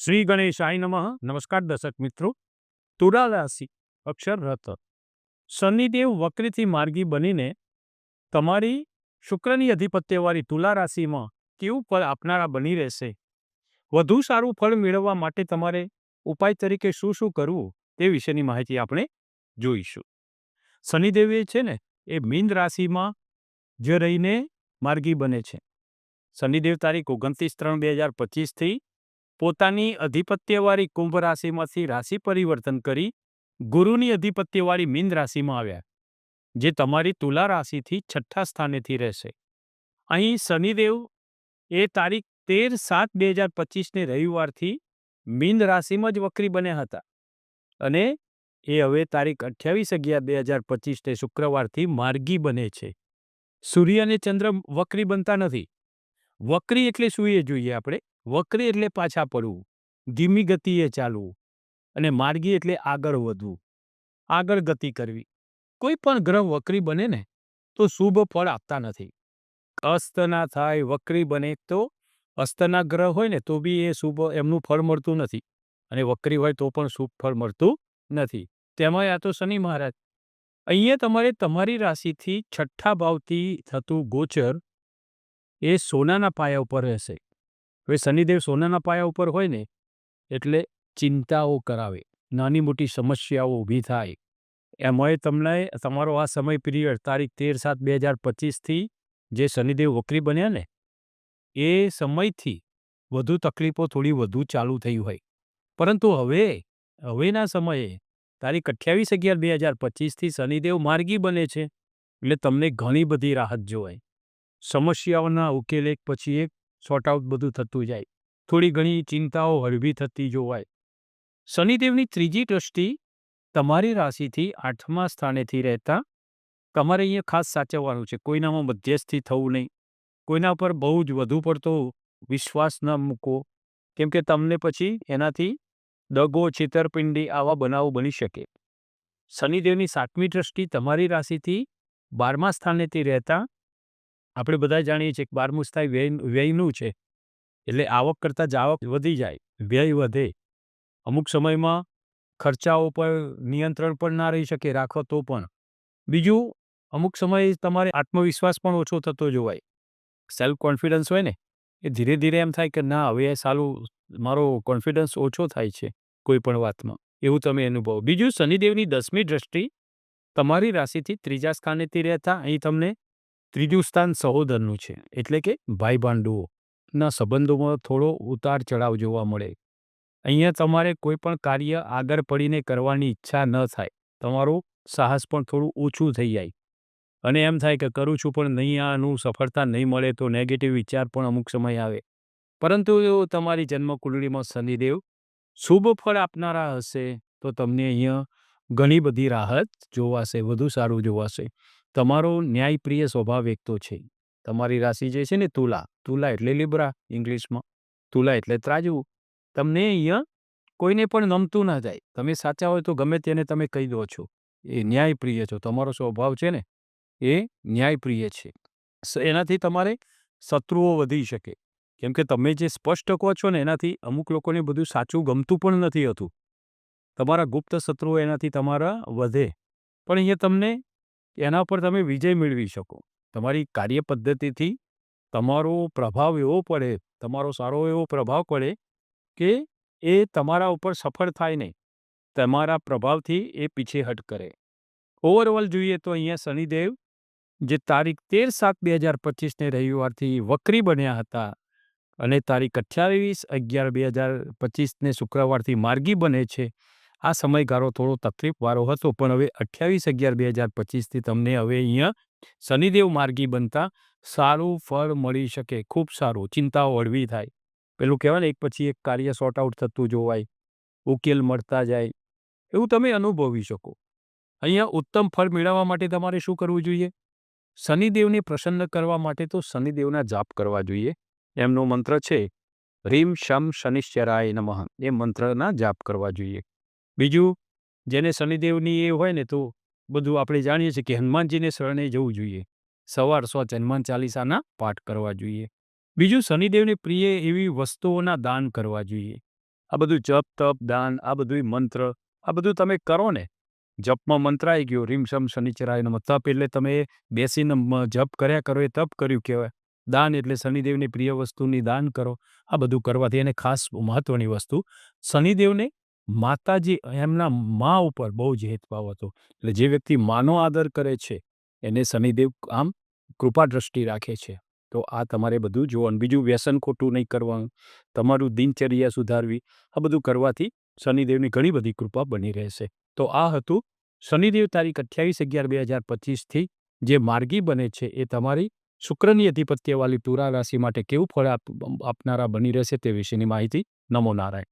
શ્રી ગણેશાય નમઃ. નમસ્કાર દર્શક મિત્રો. તુલા રાશિ અક્ષર રથ શનિદેવ વક્રીથી માર્ગી બનીને તમારી શુક્રની અધિપત્યવાળી તુલા રાશિમાં કેવું ફળ આપનારા બની રહેશે? વધુ સારું ફળ મેળવવા માટે તમારે ઉપાય તરીકે શું શું કરવું તે વિશેની માહિતી આપણે જોઈશું. શનિદેવે છે ને, એ મીન રાશિમાં જે રહીને માર્ગી બને છે. શનિદેવ તારીખ ઓગણત્રીસ ત્રણ બે હજાર પચીસથી પોતાની અધિપત્યવાળી કુંભ રાશિમાંથી રાશિ પરિવર્તન કરી ગુરુની અધિપત્યવાળી મીન રાશિમાં આવ્યા, જે તમારી તુલા રાશિથી છઠ્ઠા સ્થાનેથી રહેશે. અહીં શનિદેવ એ તારીખ તેર સાત બે હજાર પચીસને રવિવારથી મીન રાશિમાં જ વક્રી બન્યા હતા અને એ હવે તારીખ અઠ્યાવીસ અગિયાર બે હજાર પચીસને શુક્રવારથી માર્ગી બને છે. સૂર્ય અને ચંદ્ર વક્રી બનતા નથી. વક્રી એટલે શું એ જોઈએ આપણે? વક્રી એટલે પાછા પડવું, ધીમી ગતિએ ચાલવું અને માર્ગી એટલે આગળ વધવું, આગળ ગતિ કરવી. કોઈ પણ ગ્રહ વક્રી બને ને, તો શુભ ફળ આપતા નથી. અસ્ત ના થાય, વક્રી બને તો અસ્તના ગ્રહ હોય ને, તો બી એ શુભ, એમનું ફળ મળતું નથી. અને વક્રી હોય તો પણ શુભ ફળ મળતું નથી. તેમાં આ તો શનિ મહારાજ. અહીંયા તમારે તમારી રાશિથી છઠ્ઠા ભાવથી થતું ગોચર એ સોનાના પાયા ઉપર રહેશે. હવે શનિદેવ સોનાના પાયા ઉપર હોય ને, એટલે ચિંતાઓ કરાવે. નાની મોટી સમસ્યાઓ ઊભી થાય. એમાંય તમને તમારો આ સમય પિરિયડ તારીખ તેર સાત બે હજાર પચીસથી જે શનિદેવ વકરી બન્યા ને, એ સમયથી વધુ તકલીફો થોડી વધુ ચાલુ થઈ હોય. પરંતુ હવે, હવેના સમયે તારીખ અઠ્યાવીસ અગિયાર બે હજાર પચીસથી શનિદેવ માર્ગી બને છે. એટલે તમને ઘણી બધી રાહત જોવાય. સમસ્યાઓના ઉકેલ એક પછી એક સોર્ટ આઉટ બધું થતું જાય. થોડી ઘણી ચિંતાઓ હળવી થતી જોવાય. શનિદેવની ત્રીજી દ્રષ્ટિ તમારી રાશિથી આઠમા સ્થાનેથી રહેતા. તમારે અહીંયા ખાસ સાચવવાનું છે, કોઈનામાં મધ્યસ્થી થવું નહીં. કોઈના પર બહુ જ વધુ પડતો વિશ્વાસ ન મૂકો. કેમ કે તમને પછી એનાથી દગો, છેતરપિંડી, આવા બનાવો બની શકે. શનિદેવની સાતમી દ્રષ્ટિ તમારી રાશિથી બારમા સ્થાનેથી રહેતા. આપણે બધા જાણીએ છીએ કે બારમું સ્થાઈ વ્યય વ્યયનું છે. એટલે આવક કરતાં જાવક વધી જાય, વ્યય વધે. અમુક સમયમાં ખર્ચાઓ પર નિયંત્રણ પણ ના રહી શકે, રાખો તો પણ. બીજું, અમુક સમયે તમારે આત્મવિશ્વાસ પણ ઓછો થતો જોવાય. સેલ્ફ કોન્ફિડન્સ હોય ને, એ ધીરે ધીરે એમ થાય કે ના, હવે સારું, મારો કોન્ફિડન્સ ઓછો થાય છે, કોઈ પણ વાતમાં. એવું તમે અનુભવો. બીજું, શનિદેવની દસમી દ્રષ્ટિ તમારી રાશિથી ત્રીજા સ્થાનેથી રહેતા, અહીં તમને ત્રીજું સ્થાન સહોદરનું છે, એટલે કે ભાઈ ભાંડુઓ ના સંબંધોમાં થોડો ઉતાર ચઢાવ જોવા મળે. અહીંયા તમારે કોઈ પણ કાર્ય આગળ પડીને કરવાની ઈચ્છા ન થાય. તમારું સાહસ પણ થોડું ઓછું થઈ જાય. અને એમ થાય કે કરું છું પણ નહીં, આનું સફળતા નહીં મળે તો નેગેટિવ વિચાર પણ અમુક સમય આવે. પરંતુ તમારી જન્મકુંડળીમાં શનિદેવ શુભ ફળ આપનારા હશે, તો તમને અહીંયા ઘણી બધી રાહત જોવાશે, વધુ સારું જોવાશે. તમારો ન્યાયપ્રિય સ્વભાવ એક તો છે. તમારી રાશિ જે છે ને તુલા તુલા એટલે લીબ્રા ઇંગ્લિશમાં, તુલા એટલે ત્રાજવું તમને અહીંયા કોઈને પણ નમતું ના જાય. તમે સાચા હોય તો ગમે તેને તમે કહી દો છો. એ ન્યાયપ્રિય છો. તમારો સ્વભાવ છે ને એ ન્યાયપ્રિય છે. એનાથી તમારે શત્રુઓ વધી શકે. કેમ કે તમે જે સ્પષ્ટ કહો છો ને એનાથી અમુક લોકોને બધું સાચું ગમતું પણ નથી હોતું. તમારા ગુપ્ત શત્રુઓ એનાથી તમારા વધે. પણ અહીંયા તમને એના પર તમે વિજય મેળવી શકો. તમારી કાર્ય પદ્ધતિથી તમારો પ્રભાવ એવો પડે, તમારો સારો એવો પ્રભાવ પડે કે એ તમારા ઉપર સફળ થાય નહીં. તમારા પ્રભાવથી એ પીછેહટ કરે. ઓવરઓલ જોઈએ તો અહીંયા શનિદેવ, જે તારીખ તેર સાત બે હજાર પચીસને રવિવારથી વક્રી બન્યા હતા અને તારીખ અઠ્યાવીસ અગિયાર બે હજાર પચીસને શુક્રવારથી માર્ગી બને છે આ સમયગાળો થોડો તકલીફવાળો હતો, પણ હવે અઠ્યાવીસ અગિયાર બે હજાર પચીસથી તમને હવે અહીંયા શનિદેવ માર્ગી બનતા સારું ફળ મળી શકે, ખૂબ સારું, ચિંતાઓ હળવી થાય. પેલું કહેવાય ને, એક પછી એક કાર્ય સોર્ટ આઉટ થતું જોવાય, ઉકેલ મળતા જાય, એવું તમે અનુભવી શકો. અહીંયા ઉત્તમ ફળ મેળવવા માટે તમારે શું કરવું જોઈએ? શનિદેવને પ્રસન્ન કરવા માટે તો શનિદેવના જાપ કરવા જોઈએ. એમનો મંત્ર છે, રીમ શમ શનિશ્ચરાય નમઃ. એ મંત્રના જાપ કરવા જોઈએ. બીજું, જેને શનિદેવની એ હોય ને તો બધું આપણે જાણીએ છીએ કે હનુમાનજીને શરણે જવું જોઈએ. સવાર સ્વચ્છ હનુમાન ચાલીસાના પાઠ કરવા જોઈએ. બીજું, શનિદેવને પ્રિય એવી વસ્તુઓના દાન કરવા જોઈએ. આ બધું જપ, તપ, દાન, આ બધું મંત્ર, આ બધું તમે કરો ને. જપમાં મંત્ર આવી ગયો રીમસમ શનિચરાયનો તપ એટલે તમે બેસીને જપ કર્યા કરો, એ તપ કર્યું કહેવાય. દાન એટલે શનિદેવની પ્રિય વસ્તુની દાન કરો. આ બધું કરવાથી એને ખાસ મહત્વની વસ્તુ, શનિદેવને માતાજી એમના મા ઉપર બહુ જ હેતભાવ હતો. એટલે જે વ્યક્તિ માનો આદર કરે છે, એને શનિદેવ આમ કૃપા દ્રષ્ટિ રાખે છે. તો આ તમારે બધું જોવાનું. બીજું વ્યસન ખોટું નહીં કરવાનું. તમારું દિનચર્યા સુધારવી. આ બધું કરવાથી શનિદેવની ઘણી બધી કૃપા બની રહેશે. તો આ હતું શનિદેવ તારીખ અઠ્યાવીસ અગિયાર બે હજાર પચીસથી જે માર્ગી બને છે, એ તમારી શુક્રની અધિપત્યવાળી તુરા રાશિ માટે કેવું ફળ આપનારા બની રહેશે તે વિશેની માહિતી નમો નારાયણ.